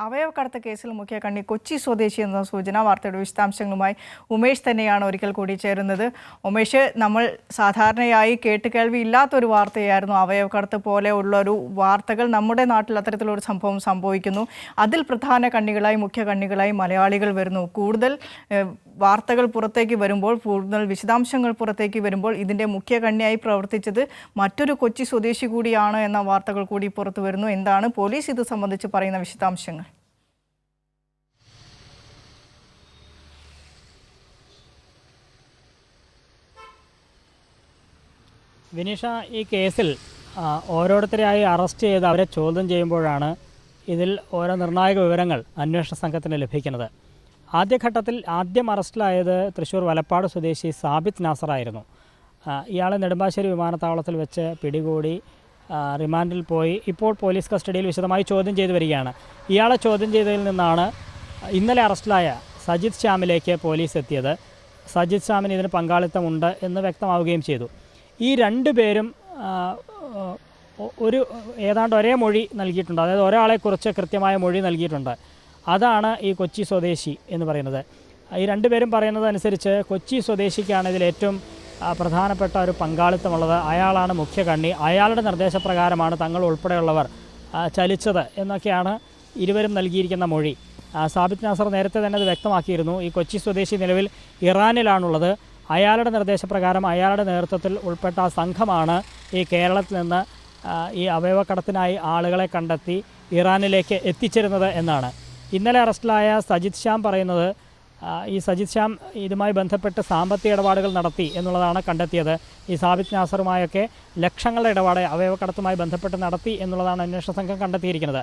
അവയവക്കടത്ത് കേസിൽ മുഖ്യ കണ്ണി കൊച്ചി സ്വദേശി എന്ന സൂചന വാർത്തയുടെ വിശദാംശങ്ങളുമായി ഉമേഷ് തന്നെയാണ് ഒരിക്കൽ കൂടി ചേരുന്നത്. ഉമേഷ് നമ്മൾ സാധാരണയായി കേട്ടുകേൾവി ഇല്ലാത്തൊരു വാർത്തയായിരുന്നു. അവയവക്കടത്ത് പോലെയുള്ള ഒരു വാർത്തകൾ നമ്മുടെ നാട്ടിൽ അത്തരത്തിലൊരു സംഭവം സംഭവിക്കുന്നു. അതിൽ പ്രധാന കണ്ണികളായി മുഖ്യ കണ്ണികളായി മലയാളികൾ വരുന്നു. കൂടുതൽ വാർത്തകൾ പുറത്തേക്ക് വരുമ്പോൾ കൂടുതൽ വിശദാംശങ്ങൾ പുറത്തേക്ക് വരുമ്പോൾ ഇതിന്റെ മുഖ്യ കണ്ണിയായി പ്രവർത്തിച്ചത് മറ്റൊരു കൊച്ചി സ്വദേശി കൂടിയാണ് എന്ന വാർത്തകൾ കൂടി പുറത്തു വരുന്നു. എന്താണ് പോലീസ് ഇത് സംബന്ധിച്ച് പറയുന്ന വിശദാംശങ്ങൾ? വിനീഷ ഈ കേസിൽ ഓരോരുത്തരെയായി അറസ്റ്റ് ചെയ്ത് അവരെ ചോദ്യം ചെയ്യുമ്പോഴാണ് ഇതിൽ ഓരോ നിർണായക വിവരങ്ങൾ അന്വേഷണ സംഘത്തിന് ലഭിക്കുന്നത്. ആദ്യഘട്ടത്തിൽ ആദ്യം അറസ്റ്റിലായത് തൃശ്ശൂർ വലപ്പാട് സ്വദേശി സാബിത് നാസറായിരുന്നു. ഇയാളെ നെടുമ്പാശ്ശേരി വിമാനത്താവളത്തിൽ വെച്ച് പിടികൂടി റിമാൻഡിൽ പോയി. ഇപ്പോൾ പോലീസ് കസ്റ്റഡിയിൽ വിശദമായി ചോദ്യം ചെയ്തു വരികയാണ്. ഇയാളെ ചോദ്യം ചെയ്തതിൽ നിന്നാണ് ഇന്നലെ അറസ്റ്റിലായ സജിത് ശ്യാമിലേക്ക് പോലീസ് എത്തിയത്. സജിത് ശ്യാമിന് ഇതിന് പങ്കാളിത്തമുണ്ട് എന്ന് വ്യക്തമാവുകയും ചെയ്തു. ഈ രണ്ട് പേരും ഒരു ഏതാണ്ട് ഒരേ മൊഴി നൽകിയിട്ടുണ്ട്. അതായത് ഒരാളെക്കുറിച്ച് കൃത്യമായ മൊഴി നൽകിയിട്ടുണ്ട്. അതാണ് ഈ കൊച്ചി സ്വദേശി എന്ന് പറയുന്നത്. ഈ രണ്ടുപേരും പറയുന്നത് അനുസരിച്ച് കൊച്ചി സ്വദേശിക്കാണ് ഇതിൽ ഏറ്റവും പ്രധാനപ്പെട്ട ഒരു പങ്കാളിത്തമുള്ളത്. അയാളാണ് മുഖ്യ കണ്ണി. അയാളുടെ നിർദ്ദേശപ്രകാരമാണ് തങ്ങൾ ഉൾപ്പെടെയുള്ളവർ ചലിച്ചത് എന്നൊക്കെയാണ് ഇരുവരും നൽകിയിരിക്കുന്ന മൊഴി. സാബിത് നാസർ നേരത്തെ തന്നെ അത് വ്യക്തമാക്കിയിരുന്നു. ഈ കൊച്ചി സ്വദേശി നിലവിൽ ഇറാനിലാണുള്ളത്. അയാളുടെ നിർദ്ദേശപ്രകാരം അയാളുടെ നേതൃത്വത്തിൽ ഉൾപ്പെട്ട സംഘമാണ് ഈ കേരളത്തിൽ നിന്ന് ഈ അവയവക്കടത്തിനായി ആളുകളെ കണ്ടെത്തി ഇറാനിലേക്ക് എത്തിച്ചിരുന്നത് എന്നാണ്. ഇന്നലെ അറസ്റ്റിലായ സജിത് ശ്യാം പറയുന്നത് ഈ സജിത് ശ്യാം ഇതുമായി ബന്ധപ്പെട്ട് സാമ്പത്തിക ഇടപാടുകൾ നടത്തി എന്നുള്ളതാണ് കണ്ടെത്തിയത്. ഈ സാബിത് നാസറുമായൊക്കെ ലക്ഷങ്ങളുടെ ഇടപാട് അവയവക്കടത്തുമായി ബന്ധപ്പെട്ട് നടത്തി എന്നുള്ളതാണ് അന്വേഷണ സംഘം കണ്ടെത്തിയിരിക്കുന്നത്.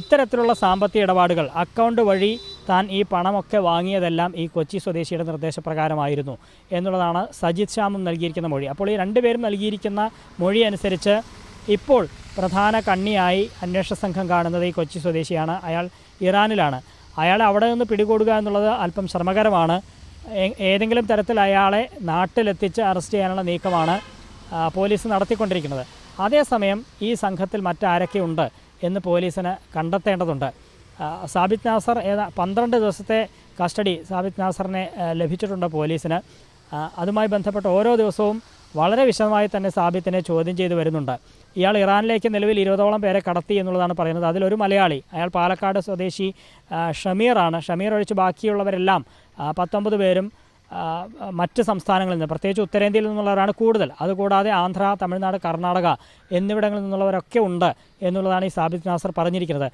ഇത്തരത്തിലുള്ള സാമ്പത്തിക ഇടപാടുകൾ അക്കൗണ്ട് വഴി താൻ ഈ പണമൊക്കെ വാങ്ങിയതെല്ലാം ഈ കൊച്ചി സ്വദേശിയുടെ നിർദ്ദേശപ്രകാരമായിരുന്നു എന്നുള്ളതാണ് സജിത് ശ്യാമും നൽകിയിരിക്കുന്ന മൊഴി. അപ്പോൾ ഈ രണ്ടുപേരും നൽകിയിരിക്കുന്ന മൊഴി അനുസരിച്ച് ഇപ്പോൾ പ്രധാന കണ്ണിയായി അന്വേഷണ സംഘം കാണുന്നത് ഈ കൊച്ചി സ്വദേശിയാണ്. അയാൾ ഇറാനിലാണ്. അയാളെ അവിടെ നിന്ന് പിടികൂടുക എന്നുള്ളത് അല്പം ശ്രമകരമാണ് ഏതെങ്കിലും തരത്തിൽ അയാളെ നാട്ടിലെത്തിച്ച് അറസ്റ്റ് ചെയ്യാനുള്ള നീക്കമാണ് പോലീസ് നടത്തിക്കൊണ്ടിരിക്കുന്നത്. അതേസമയം ഈ സംഘത്തിൽ മറ്റാരൊക്കെ ഉണ്ട് എന്ന് പോലീസിന് കണ്ടെത്തേണ്ടതുണ്ട്. സാബിത് നാസർ ഏതാ പന്ത്രണ്ട് ദിവസത്തെ കസ്റ്റഡി സാബിത് നാസറിനെ ലഭിച്ചിട്ടുണ്ട് പോലീസിന്. അതുമായി ബന്ധപ്പെട്ട് ഓരോ ദിവസവും വളരെ വിശദമായി തന്നെ സാബിത്തിനെ ചോദ്യം ചെയ്തു വരുന്നുണ്ട്. ഇയാൾ ഇറാനിലേക്ക് നിലവിൽ ഇരുപതോളം പേരെ കടത്തി എന്നുള്ളതാണ് പറയുന്നത്. അതിലൊരു മലയാളി അയാൾ പാലക്കാട് സ്വദേശി ഷമീറാണ് ഷമീർ ഒഴിച്ച് ബാക്കിയുള്ളവരെല്ലാം പത്തൊമ്പത് പേരും മറ്റ് സംസ്ഥാനങ്ങളിൽ നിന്ന് പ്രത്യേകിച്ച് ഉത്തരേന്ത്യയിൽ നിന്നുള്ളവരാണ് കൂടുതൽ. അതുകൂടാതെ ആന്ധ്ര തമിഴ്നാട് കർണാടക എന്നിവിടങ്ങളിൽ നിന്നുള്ളവരൊക്കെ ഉണ്ട് എന്നുള്ളതാണ് ഈ സാബിത് നാസർ പറഞ്ഞിരിക്കുന്നത്.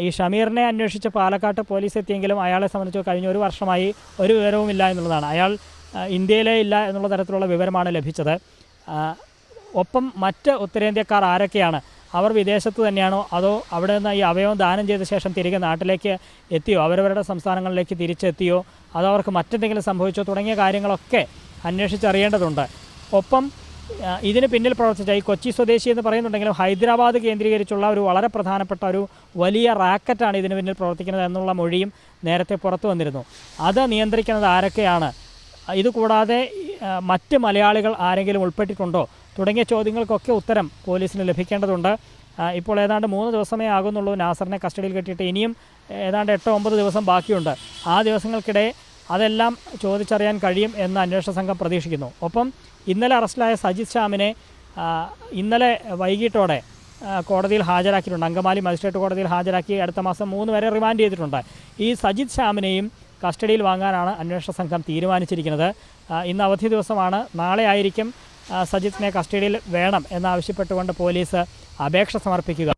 ഈ ഷമീറിനെ അന്വേഷിച്ച് പാലക്കാട്ട് പോലീസ് എത്തിയെങ്കിലും അയാളെ സംബന്ധിച്ച് കഴിഞ്ഞ ഒരു വർഷമായി ഒരു വിവരവുമില്ല എന്നുള്ളതാണ്. അയാൾ ഇന്ത്യയിലേ ഇല്ല എന്നുള്ള തരത്തിലുള്ള വിവരമാണ് ലഭിച്ചത്. ഒപ്പം മറ്റ് ഉത്തരേന്ത്യക്കാർ ആരൊക്കെയാണ്? അവർ വിദേശത്ത് തന്നെയാണോ? അതോ അവിടെ നിന്ന് ഈ അവയവം ദാനം ചെയ്ത ശേഷം തിരികെ നാട്ടിലേക്ക് എത്തിയോ? അവരവരുടെ സംസ്ഥാനങ്ങളിലേക്ക് തിരിച്ചെത്തിയോ? അതോ അവർക്ക് മറ്റെന്തെങ്കിലും സംഭവിച്ചോ? തുടങ്ങിയ കാര്യങ്ങളൊക്കെ അന്വേഷിച്ചറിയേണ്ടതുണ്ട്. ഒപ്പം ഇതിന് പിന്നിൽ പ്രവർത്തിച്ച ഈ കൊച്ചി സ്വദേശി എന്ന് പറയുന്നുണ്ടെങ്കിലും ഹൈദരാബാദ് കേന്ദ്രീകരിച്ചുള്ള ഒരു വളരെ പ്രധാനപ്പെട്ട ഒരു വലിയ റാക്കറ്റാണ് ഇതിന് പിന്നിൽ പ്രവർത്തിക്കുന്നത് എന്നുള്ള മൊഴിയും നേരത്തെ പുറത്തു വന്നിരുന്നു. അത് നിയന്ത്രിക്കുന്നത് ആരൊക്കെയാണ്? ഇതുകൂടാതെ മറ്റ് മലയാളികൾ ആരെങ്കിലും ഉൾപ്പെട്ടിട്ടുണ്ടോ? തുടങ്ങിയ ചോദ്യങ്ങൾക്കൊക്കെ ഉത്തരം പോലീസിന് ലഭിക്കേണ്ടതുണ്ട്. ഇപ്പോൾ ഏതാണ്ട് മൂന്ന് ദിവസമേ ആകുന്നുള്ളൂ നാസറിനെ കസ്റ്റഡിയിൽ കിട്ടിയിട്ട്. ഇനിയും ഏതാണ്ട് എട്ടോ ഒമ്പത് ദിവസം ബാക്കിയുണ്ട്. ആ ദിവസങ്ങൾക്കിടെ അതെല്ലാം ചോദിച്ചറിയാൻ കഴിയും എന്ന് അന്വേഷണ സംഘം പ്രതീക്ഷിക്കുന്നു. ഒപ്പം ഇന്നലെ അറസ്റ്റിലായ സജിത് ശ്യാമിനെ ഇന്നലെ വൈകിട്ടോടെ കോടതിയിൽ ഹാജരാക്കിയിട്ടുണ്ട്. അങ്കമാലി മജിസ്ട്രേറ്റ് കോടതിയിൽ ഹാജരാക്കി അടുത്ത മാസം മൂന്ന് വരെ റിമാൻഡ് ചെയ്തിട്ടുണ്ട്. ഈ സജിത് ശ്യാമിനെയും കസ്റ്റഡിയിൽ വാങ്ങാനാണ് അന്വേഷണ സംഘം തീരുമാനിച്ചിരിക്കുന്നത്. ഇന്ന് അവധി ദിവസമാണ്. നാളെ ആയിരിക്കും സജിത്തിനെ കസ്റ്റഡിയിൽ വേണം എന്നാവശ്യപ്പെട്ടുകൊണ്ട് പോലീസ് അപേക്ഷ സമർപ്പിക്കുക.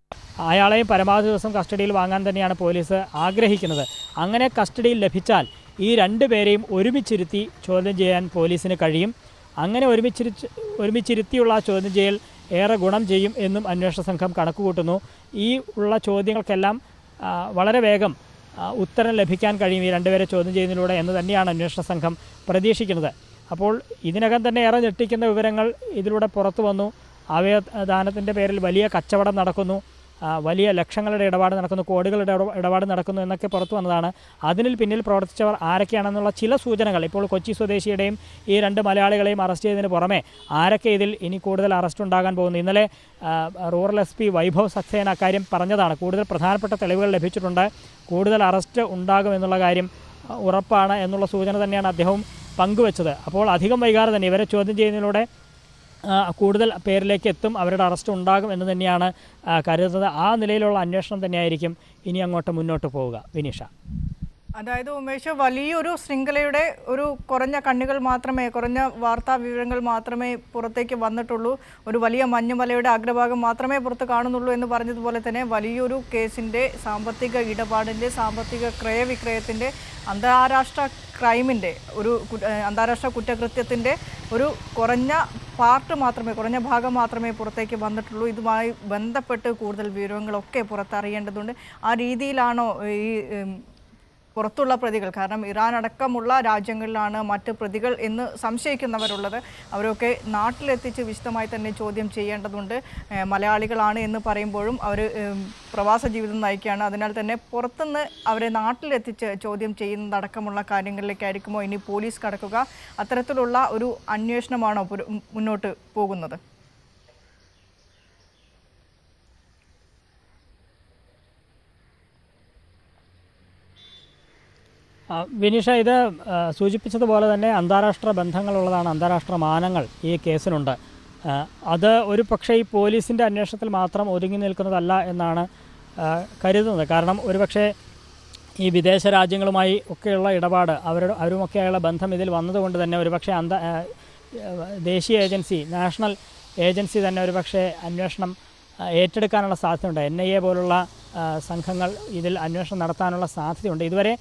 അയാളെയും പരമാവധി ദിവസം കസ്റ്റഡിയിൽ വാങ്ങാൻ തന്നെയാണ് പോലീസ് ആഗ്രഹിക്കുന്നത്. അങ്ങനെ കസ്റ്റഡിയിൽ ലഭിച്ചാൽ ഈ രണ്ടുപേരെയും ഒരുമിച്ചിരുത്തി ചോദ്യം ചെയ്യാൻ പോലീസിന് കഴിയും. അങ്ങനെ ഒരുമിച്ചിരിച്ച് ഒരുമിച്ചിരുത്തിയുള്ള ആ ചോദ്യം ചെയ്യൽ ഏറെ ഗുണം ചെയ്യും എന്നും അന്വേഷണ സംഘം കണക്കുകൂട്ടുന്നു. ഈ ഉള്ള ചോദ്യങ്ങൾക്കെല്ലാം വളരെ വേഗം ഉത്തരം ലഭിക്കാൻ കഴിയും ഈ രണ്ടുപേരെ ചോദ്യം ചെയ്യുന്നതിലൂടെ എന്ന് തന്നെയാണ് അന്വേഷണ സംഘം പ്രതീക്ഷിക്കുന്നത്. അപ്പോൾ ഇതിനകം തന്നെ ഏറെ ഞെട്ടിക്കുന്ന വിവരങ്ങൾ ഇതിലൂടെ പുറത്തു വന്നു. അവയദാനത്തിന്റെ പേരിൽ വലിയ കച്ചവടം നടക്കുന്നു. വലിയ ലക്ഷങ്ങളുടെ ഇടപാട് നടക്കുന്നു കോടികളുടെ ഇട- ഇടപാട് നടക്കുന്നു എന്നൊക്കെ പുറത്തു വന്നതാണ്. അതിനിൽ പിന്നിൽ പ്രവർത്തിച്ചവർ ആരൊക്കെയാണെന്നുള്ള ചില സൂചനകൾ ഇപ്പോൾ കൊച്ചി സ്വദേശിയുടെയും ഈ രണ്ട് മലയാളികളെയും അറസ്റ്റ് ചെയ്തതിന് പുറമെ ആരൊക്കെ ഇതിൽ ഇനി കൂടുതൽ അറസ്റ്റ് ഉണ്ടാകാൻ പോകുന്നു? ഇന്നലെ rural S P Vaibhav Saxena അക്കാര്യം പറഞ്ഞതാണ്. കൂടുതൽ പ്രധാനപ്പെട്ട തെളിവുകൾ ലഭിച്ചിട്ടുണ്ട്. കൂടുതൽ അറസ്റ്റ് ഉണ്ടാകും എന്നുള്ള കാര്യം ഉറപ്പാണ് എന്നുള്ള സൂചന തന്നെയാണ് അദ്ദേഹവും പങ്കുവച്ചത്. അപ്പോൾ അധികം വൈകാതെ തന്നെ ഇവരെ ചോദ്യം ചെയ്യുന്നതിലൂടെ കൂടുതൽ പേരിലേക്ക് എത്തും. അവരുടെ അറസ്റ്റ് ഉണ്ടാകും എന്ന് തന്നെയാണ് കരുതുന്നത്. ആ നിലയിലുള്ള അന്വേഷണം തന്നെയായിരിക്കും ഇനി അങ്ങോട്ട് മുന്നോട്ട് പോവുക. വിനീഷ. അതായത് ഉമേഷ് വലിയൊരു ശൃംഖലയുടെ ഒരു കുറഞ്ഞ കണ്ണുകൾ മാത്രമേ കുറഞ്ഞ വാർത്താ വിവരങ്ങൾ മാത്രമേ പുറത്തേക്ക് വന്നിട്ടുള്ളൂ. ഒരു വലിയ മഞ്ഞുമലയുടെ അഗ്രഭാഗം മാത്രമേ പുറത്ത് കാണുന്നുള്ളൂ എന്ന് പറഞ്ഞതുപോലെ തന്നെ വലിയൊരു കേസിന്റെ സാമ്പത്തിക ഇടപാടിന്റെ സാമ്പത്തിക ക്രയവിക്രയത്തിന്റെ അന്താരാഷ്ട്ര ക്രൈമിന്റെ ഒരു അന്താരാഷ്ട്ര കുറ്റകൃത്യത്തിന്റെ ഒരു കുറഞ്ഞ പാർട്ട് മാത്രമേ കുറഞ്ഞ ഭാഗം മാത്രമേ പുറത്തേക്ക് വന്നിട്ടുള്ളൂ. ഇതുമായി ബന്ധപ്പെട്ട് കൂടുതൽ വിവരങ്ങളൊക്കെ പുറത്തറിയേണ്ടതുണ്ട്. ആ രീതിയിലാണോ ഈ പുറത്തുള്ള പ്രതികൾ. കാരണം ഇറാൻ അടക്കമുള്ള രാജ്യങ്ങളിലാണ് മറ്റ് പ്രതികൾ എന്ന് സംശയിക്കുന്നവരുള്ളത്. അവരൊക്കെ നാട്ടിലെത്തിച്ച് വിശദമായി തന്നെ ചോദ്യം ചെയ്യേണ്ടതുണ്ട്. മലയാളികളാണ് എന്ന് പറയുമ്പോഴും അവർ പ്രവാസ ജീവിതം നയിക്കുകയാണ്. അതിനാൽ തന്നെ പുറത്തുനിന്ന് അവരെ നാട്ടിലെത്തിച്ച് ചോദ്യം ചെയ്യുന്നതടക്കമുള്ള കാര്യങ്ങളിലേക്കായിരിക്കുമോ ഇനി പോലീസ് കടക്കുക? അത്തരത്തിലുള്ള ഒരു അന്വേഷണമാണോ മുന്നോട്ട് പോകുന്നത്? വിനീഷ ഇത് സൂചിപ്പിച്ചതുപോലെ തന്നെ അന്താരാഷ്ട്ര ബന്ധങ്ങളുള്ളതാണ് അന്താരാഷ്ട്ര മാനങ്ങൾ ഈ കേസിനുണ്ട് അത് ഒരു പക്ഷേ ഈ പോലീസിന്റെ അന്വേഷണത്തിൽ മാത്രം ഒതുങ്ങി നിൽക്കുന്നതല്ല എന്നാണ് കരുതുന്നത്. കാരണം ഒരുപക്ഷേ ഈ വിദേശ രാജ്യങ്ങളുമായി ഒക്കെയുള്ള ഇടപാട് അവരുടെ അവരുമൊക്കെയുള്ള ബന്ധം ഇതിൽ വന്നതുകൊണ്ട് തന്നെ ഒരുപക്ഷെ അന്ത ദേശീയ ഏജൻസി നാഷണൽ ഏജൻസി തന്നെ ഒരുപക്ഷെ അന്വേഷണം ഏറ്റെടുക്കാനുള്ള സാധ്യതയുണ്ട്. എൻ ഐ എ പോലുള്ള സംഘങ്ങൾ ഇതിൽ അന്വേഷണം നടത്താനുള്ള സാധ്യതയുണ്ട്. ഇതുവരെ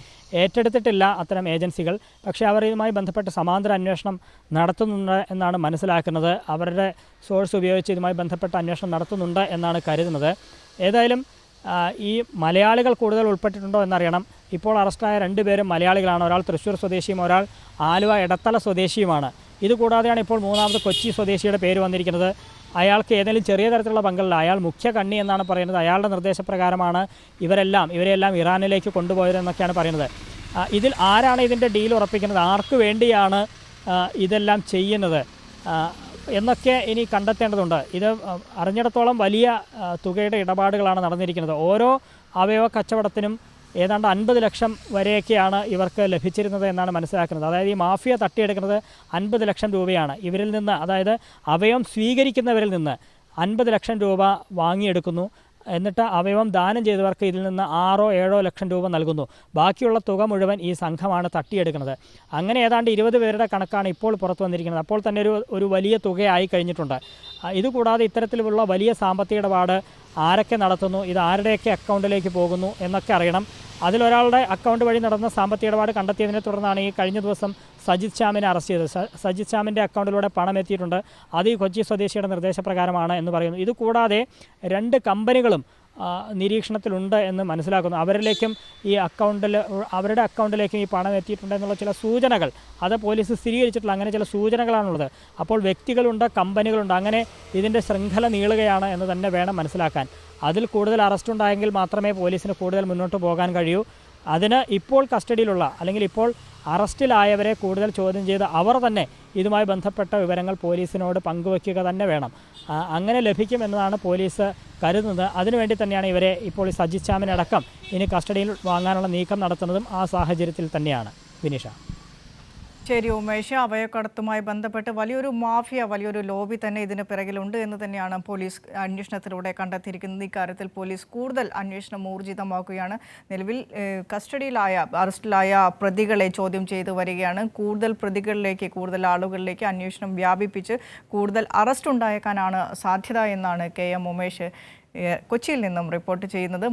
ഏറ്റെടുത്തിട്ടില്ല അത്തരം ഏജൻസികൾ. പക്ഷേ അവർ ഇതുമായി ബന്ധപ്പെട്ട് സമാന്തര അന്വേഷണം നടത്തുന്നുണ്ട് എന്നാണ് മനസ്സിലാക്കുന്നത്. അവരുടെ സോഴ്സ് ഉപയോഗിച്ച് ഇതുമായി ബന്ധപ്പെട്ട അന്വേഷണം നടത്തുന്നുണ്ട് എന്നാണ് കരുതുന്നത്. ഏതായാലും ഈ മലയാളികൾ കൂടുതൽ ഉൾപ്പെട്ടിട്ടുണ്ടോ എന്നറിയണം. ഇപ്പോൾ അറസ്റ്റായ രണ്ടുപേരും മലയാളികളാണ്. ഒരാൾ തൃശ്ശൂർ സ്വദേശിയും ഒരാൾ ആലുവ എടത്തല സ്വദേശിയുമാണ്. ഇതുകൂടാതെയാണ് ഇപ്പോൾ മൂന്നാമത് കൊച്ചി സ്വദേശിയുടെ പേര് വന്നിരിക്കുന്നത്. അയാൾക്ക് ഏതെങ്കിലും ചെറിയ തരത്തിലുള്ള പങ്കല്ല. അയാൾ മുഖ്യ കണ്ണി എന്നാണ് പറയുന്നത്. അയാളുടെ നിർദ്ദേശപ്രകാരമാണ് ഇവരെല്ലാം ഇവരെല്ലാം ഇറാനിലേക്ക് കൊണ്ടുപോയതെന്നൊക്കെയാണ് പറയുന്നത്. ഇതിൽ ആരാണ് ഇതിന്റെ ഡീൽ ഉറപ്പിക്കുന്നത്? ആർക്ക് വേണ്ടിയാണ് ഇതെല്ലാം ചെയ്യുന്നത്? എന്നൊക്കെ ഇനി കണ്ടെത്തേണ്ടതുണ്ട്. ഇത് അറിഞ്ഞിടത്തോളം വലിയ തുകയുടെ ഇടപാടുകളാണ് നടന്നിരിക്കുന്നത്. ഓരോ അവയവ കച്ചവടത്തിനും ഏതാണ്ട് അൻപത് ലക്ഷം വരെയൊക്കെയാണ് ഇവർക്ക് ലഭിച്ചിരുന്നത് എന്നാണ് മനസ്സിലാക്കുന്നത്. അതായത് ഈ മാഫിയ തട്ടിയെടുക്കുന്നത് അൻപത് ലക്ഷം രൂപയാണ്. ഇവരിൽ നിന്ന് അതായത് അവയവം സ്വീകരിക്കുന്നവരിൽ നിന്ന് അൻപത് ലക്ഷം രൂപ വാങ്ങിയെടുക്കുന്നു. എന്നിട്ട് അവയവം ദാനം ചെയ്തവർക്ക് ഇതിൽ നിന്ന് ആറോ ഏഴോ ലക്ഷം രൂപ നൽകുന്നു. ബാക്കിയുള്ള തുക മുഴുവൻ ഈ സംഘമാണ് തട്ടിയെടുക്കുന്നത്. അങ്ങനെ ഏതാണ്ട് ഇരുപത് പേരുടെ കണക്കാണ് ഇപ്പോൾ പുറത്തു വന്നിരിക്കുന്നത്. അപ്പോൾ തന്നെ ഒരു ഒരു വലിയ തുകയായി കഴിഞ്ഞിട്ടുണ്ട്. ഇതുകൂടാതെ ഇത്തരത്തിലുള്ള വലിയ സാമ്പത്തിക ഇടപാട് ആരൊക്കെ നടത്തുന്നു ഇത് ആരുടെയൊക്കെ അക്കൗണ്ടിലേക്ക് പോകുന്നു എന്നൊക്കെ അറിയണം. അതിലൊരാളുടെ അക്കൗണ്ട് വഴി നടന്ന സാമ്പത്തിക ഇടപാട് കണ്ടെത്തിയതിനെ തുടർന്നാണ് ഈ കഴിഞ്ഞ ദിവസം സജിത് ശ്യാമിനെ അറസ്റ്റ് ചെയ്തത്. സജിത് ശ്യാമിന്റെ അക്കൗണ്ടിലൂടെ പണം എത്തിയിട്ടുണ്ട്. അത് ഈ കൊച്ചി സ്വദേശിയുടെ നിർദ്ദേശപ്രകാരമാണ് എന്ന് പറയുന്നു. ഇത് കൂടാതെ രണ്ട് കമ്പനികളും നിരീക്ഷണത്തിലുണ്ട് എന്ന് മനസ്സിലാക്കുന്നു. അവരിലേക്കും ഈ അക്കൗണ്ടിൽ അവരുടെ അക്കൗണ്ടിലേക്കും ഈ പണം എത്തിയിട്ടുണ്ട് എന്നുള്ള ചില സൂചനകൾ. അത് പോലീസ് സ്ഥിരീകരിച്ചിട്ടുള്ള അങ്ങനെ ചില സൂചനകളാണുള്ളത്. അപ്പോൾ വ്യക്തികളുണ്ട് കമ്പനികളുണ്ട്. അങ്ങനെ ഇതിന്റെ ശൃംഖല നീളുകയാണ് എന്ന് തന്നെ വേണം മനസ്സിലാക്കാൻ. അതിൽ കൂടുതൽ അറസ്റ്റ് ഉണ്ടായെങ്കിൽ മാത്രമേ പോലീസിന് കൂടുതൽ മുന്നോട്ട് പോകാൻ കഴിയൂ. അതിന് ഇപ്പോൾ കസ്റ്റഡിയിലുള്ള അല്ലെങ്കിൽ ഇപ്പോൾ അറസ്റ്റിലായവരെ കൂടുതൽ ചോദ്യം ചെയ്ത് അവർ തന്നെ ഇതുമായി ബന്ധപ്പെട്ട വിവരങ്ങൾ പോലീസിനോട് പങ്കുവയ്ക്കുക തന്നെ വേണം. അങ്ങനെ ലഭിക്കുമെന്നതാണ് പോലീസ് കരുതുന്നത്. അതിനുവേണ്ടി തന്നെയാണ് ഇവരെ ഇപ്പോൾ ഈ സജിത് ശ്യാമിനടക്കം ഇനി കസ്റ്റഡിയിൽ വാങ്ങാനുള്ള നീക്കം നടത്തുന്നതും ആ സാഹചര്യത്തിൽ തന്നെയാണ്. വിനീഷ. ശരി ഉമേഷ് അവയക്കടത്തുമായി ബന്ധപ്പെട്ട് വലിയൊരു മാഫിയ വലിയൊരു ലോബി തന്നെ ഇതിന് പിറകിലുണ്ട് എന്ന് തന്നെയാണ് പോലീസ് അന്വേഷണത്തിലൂടെ കണ്ടെത്തിയിരിക്കുന്നത്. ഇക്കാര്യത്തിൽ പോലീസ് കൂടുതൽ അന്വേഷണം ഊർജിതമാക്കുകയാണ്. നിലവിൽ കസ്റ്റഡിയിലായ അറസ്റ്റിലായ പ്രതികളെ ചോദ്യം ചെയ്തു വരികയാണ്. കൂടുതൽ പ്രതികളിലേക്ക് കൂടുതൽ ആളുകളിലേക്ക് അന്വേഷണം വ്യാപിപ്പിച്ച് കൂടുതൽ അറസ്റ്റ് ഉണ്ടായേക്കാനാണ് സാധ്യത എന്നാണ് കെ എം ഉമേഷ് കൊച്ചിയിൽ നിന്നും റിപ്പോർട്ട് ചെയ്യുന്നത്.